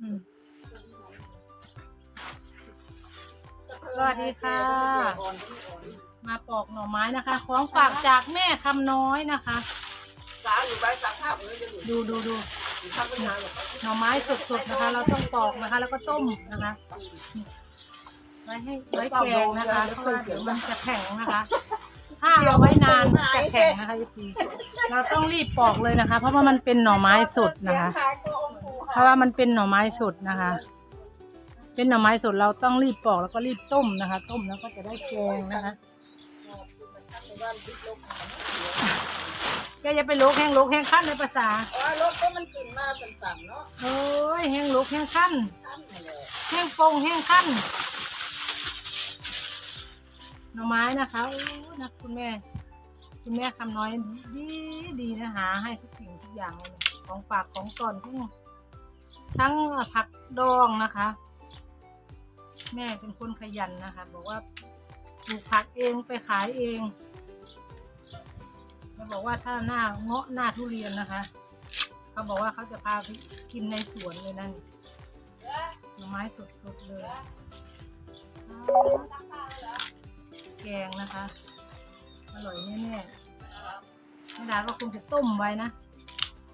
อืมสวัสดีค่ะ มาปอกหน่อไม้นะคะ ของฝากจากแม่คำน้อยนะคะ สาอยู่ใบสักภาพเลยจะอยู่ดูดูดูทำไม่นานหรอกหน่อไม้สดๆนะคะ เราต้องปอกนะคะ แล้วก็ต้มนะคะไว้ให้ไว้แกงนะคะเพราะว่าเดี๋ยวมันจะแข็งนะคะ ถ้าเอาไว้นานมันจะแข็งนะคะพี่เราต้องรีบปอกเลยนะคะ เพราะว่ามันเป็นหน่อไม้สดนะคะเพ ราะว่ามันเป็นหน่อไม้สดนะคะ เป็นหน่อไม้สดเราต้องรีบปอกแล้วก็รีบต้มนะคะ ต้มแล้วก็จะได้แกงนะคะแกจะไปลุกแห้งลุกแห้งขั้นในภาษาอ๋อรถก็มันขึ้นมาสั่นๆเนาะโอ้ยแห้งลุกแห้งขั้นท่านนี่แหละแห้งปงแห้งขั้นหน่อไม้นะคะโอ้ยนะคุณแม่คุณแม่คำน้อยดีดีนะหาให้ทุกสิ่งทุกอย่างเลยนะของฝากของก่อนทั้ง ทั้งผักดองนะคะ แม่เป็นคนขยันนะคะ บอกว่าปลูกผักเองไปขายเองเขาบอกว่าถ้าหน้าเงาะหน้าทุเรียนนะคะ เขาบอกว่าเขาจะพาไปกินในสวนเลยนั่นหน่อไม้สดๆเลยแกงนะคะ อร่อยแน่ๆแม่ดาก็คงจะต้มไว้นะ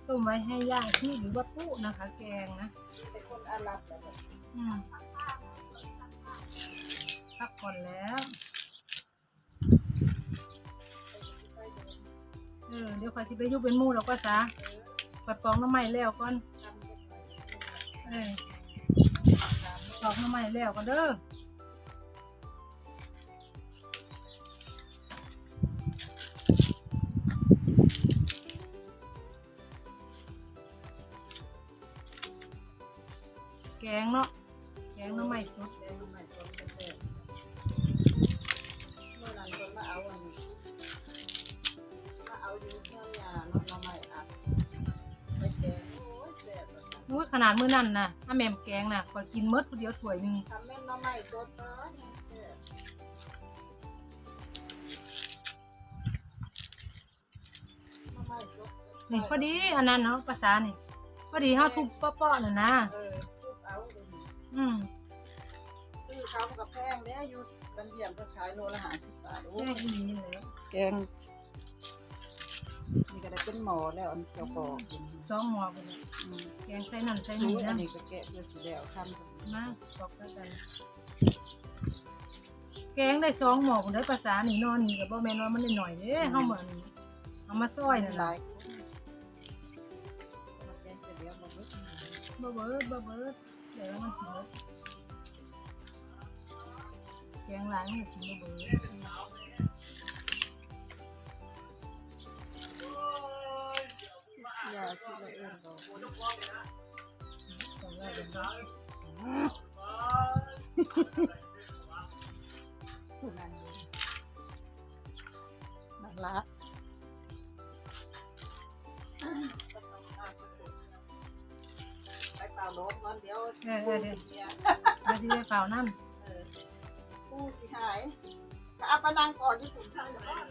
ต้มไว้ให้ย่างที่หรือว่าปุ๊นะคะ แกงนะเป็นคนอาหรับแต่อืมพักผ่อนแล้วเออเดี๋ยวคอยสิไปอยุบเป็นหมู่แล้วก็ซะปัดปองน้ำใหม่แล้วก่อนทำจะไปเออปอกน้ำใหม่แล้วก็เด้อ อุ้ยขนาดมื้อนั่นน่ะถ้าแม่มแกงน่ะขอยกินเมดผู้เดียวถ้วยหนึ่งทำแม่นเราไม่สดเนาะแซ่บเราไม่สดนี่พอดีอันนั้นเนาะภาษานี่พอดีเฮาทุบเปาะๆน่ะนะเออทุบเอาเลยอืมซื้อเขากับแพงเด้อยู่บันเดียมก็ขายโลละห้าสิบบาทโอ้แค่อีหลีเลยแกงนี่ก็ได้เป็นหมอแล้วอันเจ้าปอกอืมสองหม้อไปเลยอืมแก งใส่นั่นใส่นี่นี่อันะนนี้ก็แกะเพื่อสีแล้วทำกันมาปอกใส่กันแกงได้สองหม้อคนได้ภาษานี่นอนนี่ก็บ่แม่นว่ามันได้หน่อยเด้เฮาเหมือนเอามาซอยนั่นหล่ะลายคนมาแกงเสร็จแล้วมาเบิดบ่เบิดบ่เบิดเดี๋ยวมันสิเบิดแกงหลายมันสิบ่เบิด นักละไปเป่าลมก่อนเดี๋ยวเออเออเดี๋ยวเนี่ยเดี๋ยวสิได้ข่าวนํเออผู้สิหายถ้าเอาปนังก่อนที่ผมทำอย่างนั้น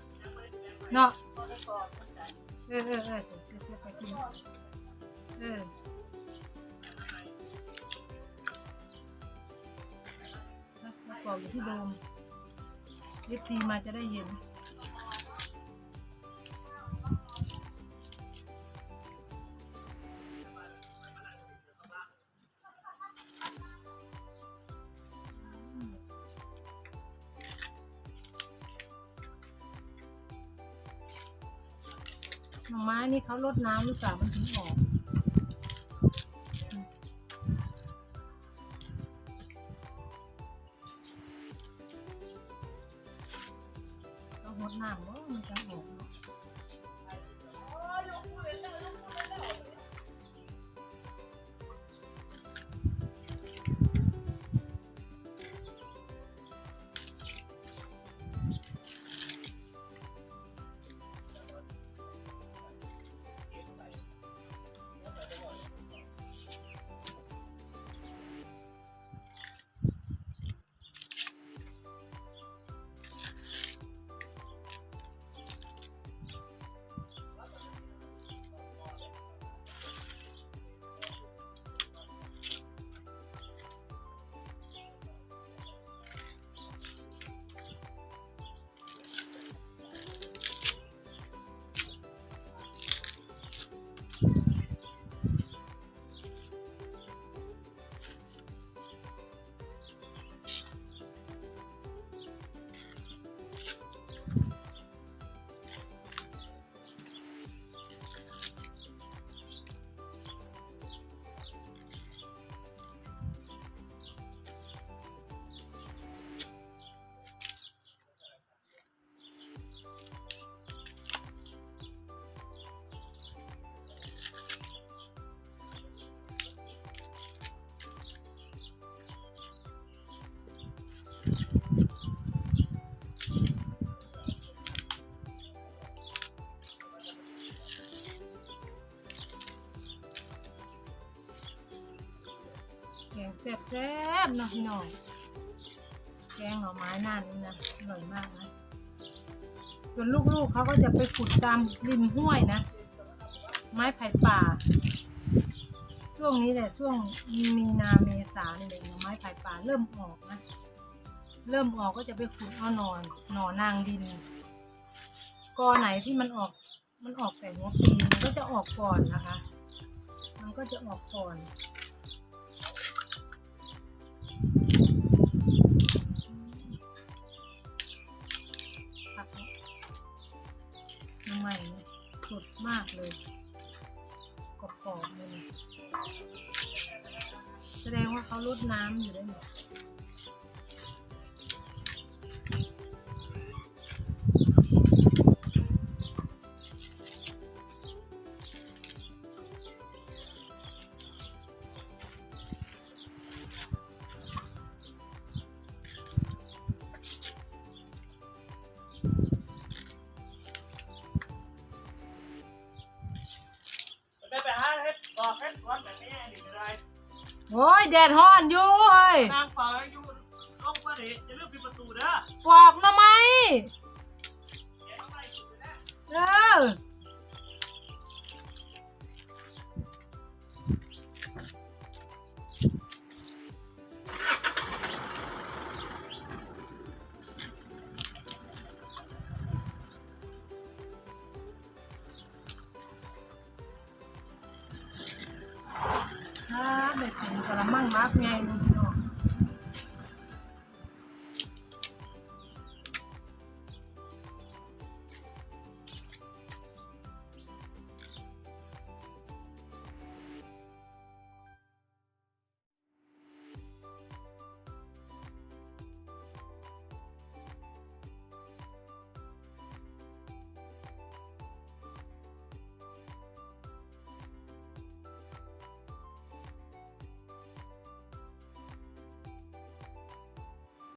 เนาะก่อนแล้วก่อนเหมือนกันเออเออเออเดี๋ยวเสียไปกินเออแล้วแล้วปอกอยู่ที่เดิมลิฟทีมาจะได้เห็น หน่อไม้นี่เขาลดน้ำหรือเปล่ามันถึงออก แซ่บๆเนาะพี่น้องแกงหน่อไม้น้านี้นะอร่อยมากนะส่วนลูกๆเขาก็จะไปขุดตามริมห้วยนะ ไม้ไผ่ป่า ช่วงนี้แหละช่วงมีนาเมษาเนี่ยหน่อไม้ไผ่ป่าเริ่มออกนะ เริ่มออกก็จะไปขุดเอาหนอนหนอนางดิน กอไหนที่มันออกมันออกแต่หัวปีมันก็จะออกก่อนนะคะ มันก็จะออกก่อน ดงว่าเขาลดน้ำอยู่ด้วย โอ้ยแดดฮ้อนอยู่เฮ้ยนางฟ้าอยู่ลงมาดิจะเลือกปิดประตูเด้อปอกหน่อไม้แกต้องไปสุดนะเออ ครั